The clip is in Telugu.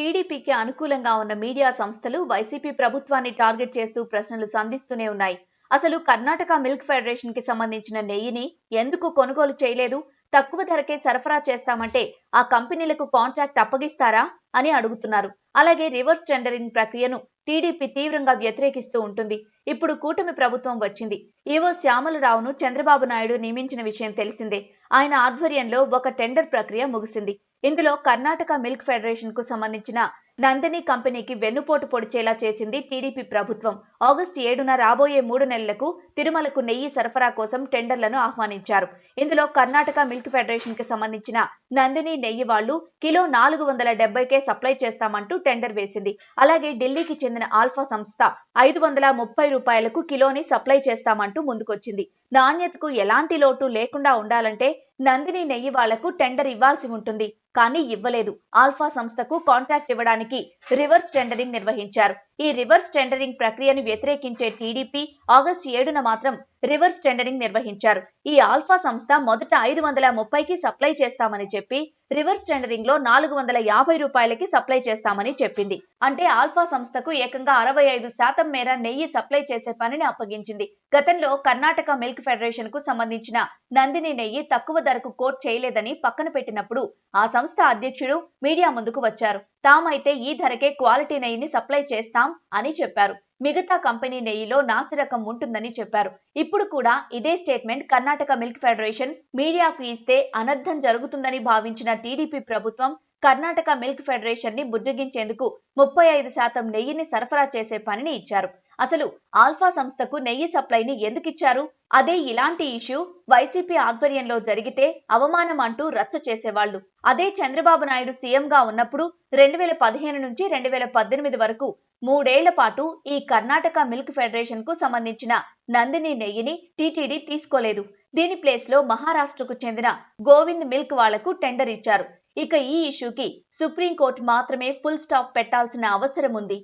టీడీపీకి అనుకూలంగా ఉన్న మీడియా సంస్థలు వైసీపీ ప్రభుత్వాన్ని టార్గెట్ చేస్తూ ప్రశ్నలు సంధిస్తూనే ఉన్నాయి. అసలు కర్ణాటక మిల్క్ ఫెడరేషన్కి సంబంధించిన నెయ్యిని ఎందుకు కొనుగోలు చేయలేదు? తక్కువ ధరకే సరఫరా చేస్తామంటే ఆ కంపెనీలకు కాంట్రాక్ట్ అప్పగిస్తారా? అని అడుగుతున్నారు. అలాగే రివర్స్ టెండరింగ్ ప్రక్రియను టీడీపీ తీవ్రంగా వ్యతిరేకిస్తూ ఉంటుంది. ఇప్పుడు కూటమి ప్రభుత్వం వచ్చింది. ఈవో శ్యామలరావును చంద్రబాబు నాయుడు నియమించిన విషయం తెలిసిందే. ఆయన ఆధ్వర్యంలో ఒక టెండర్ ప్రక్రియ ముగిసింది. ఇందులో కర్ణాటక మిల్క్ ఫెడరేషన్కు సంబంధించిన నందిని కంపెనీకి వెన్నుపోటు పొడిచేలా చేసింది టీడీపీ ప్రభుత్వం. ఆగస్టు ఏడున రాబోయే మూడు నెలలకు తిరుమలకు నెయ్యి సరఫరా కోసం టెండర్లను ఆహ్వానించారు. ఇందులో కర్ణాటక మిల్క్ ఫెడరేషన్కి సంబంధించిన నందిని నెయ్యి వాళ్ళు కిలో నాలుగు వందల డెబ్బైకే సప్లై చేస్తామంటూ టెండర్ వేసింది. అలాగే ఢిల్లీకి చెందిన ఆల్ఫా సంస్థ ఐదు వందల ముప్పై రూపాయలకు కిలోని సప్లై చేస్తామంటూ ముందుకొచ్చింది. నాణ్యతకు ఎలాంటి లోటు లేకుండా ఉండాలంటే నందిని నెయ్యి వాళ్ళకు టెండర్ ఇవ్వాల్సి ఉంటుంది. కానీ ఇవ్వలేదు. ఆల్ఫా సంస్థకు కాంట్రాక్ట్ ఇవ్వడానికి రివర్స్ టెండరింగ్ నిర్వహించారు. ఈ రివర్స్ టెండరింగ్ ప్రక్రియను వ్యతిరేకించే టీడీపీ ఆగస్టు ఏడున మాత్రం రివర్స్ టెండరింగ్ నిర్వహించారు. ఈ ఆల్ఫా సంస్థ మొదట ఐదు వందల ముప్పైకి సప్లై చేస్తామని చెప్పి రివర్స్ టెండరింగ్లో నాలుగు వందల యాభై రూపాయలకి సప్లై చేస్తామని చెప్పింది. అంటే ఆల్ఫా సంస్థకు ఏకంగా అరవై ఐదు శాతం మేర నెయ్యి సప్లై చేసే పనిని అప్పగించింది. గతంలో కర్ణాటక మిల్క్ ఫెడరేషన్కు సంబంధించిన నందిని నెయ్యి తక్కువ ధరకు కోట్ చేయలేదని పక్కన పెట్టినప్పుడు ఆ సంస్థ అధ్యక్షుడు మీడియా ముందుకు వచ్చారు. తామైతే ఈ ధరకే క్వాలిటీ నెయ్యిని సప్లై చేస్తాం అని చెప్పారు. మిగతా కంపెనీ నెయ్యిలో నాసిరకం ఉంటుందని చెప్పారు. ఇప్పుడు కూడా ఇదే స్టేట్మెంట్ కర్ణాటక మిల్క్ ఫెడరేషన్ మీడియాకు ఇస్తే అనర్థం జరుగుతుందని భావించిన టీడీపీ ప్రభుత్వం కర్ణాటక మిల్క్ ఫెడరేషన్ని బుజ్జగించేందుకు ముప్పై ఐదు శాతం నెయ్యిని సరఫరా చేసే పనిని ఇచ్చారు. అసలు ఆల్ఫా సంస్థకు నెయ్యి సప్లైని ఎందుకు ఇచ్చారు? అదే ఇలాంటి ఇష్యూ వైసీపీ ఆధ్వర్యంలో జరిగితే అవమానం అంటూ రచ్చ చేసేవాళ్ళు అదే చంద్రబాబు నాయుడు సీఎంగా ఉన్నప్పుడు రెండు వేల పదిహేను నుంచి రెండు వేల పద్దెనిమిది వరకు మూడేళ్ళ పాటు ఈ కర్ణాటక మిల్క్ ఫెడరేషన్కు సంబంధించిన నందిని నెయ్యిని టీటీడీ తీసుకోలేదు. దీని ప్లేస్లో మహారాష్ట్రకు చెందిన గోవింద్ మిల్క్ వాళ్ళకు టెండర్ ఇచ్చారు. ఇక ఈ ఇష్యూకి సుప్రీంకోర్టు మాత్రమే ఫుల్ స్టాప్ పెట్టాల్సిన అవసరం ఉంది.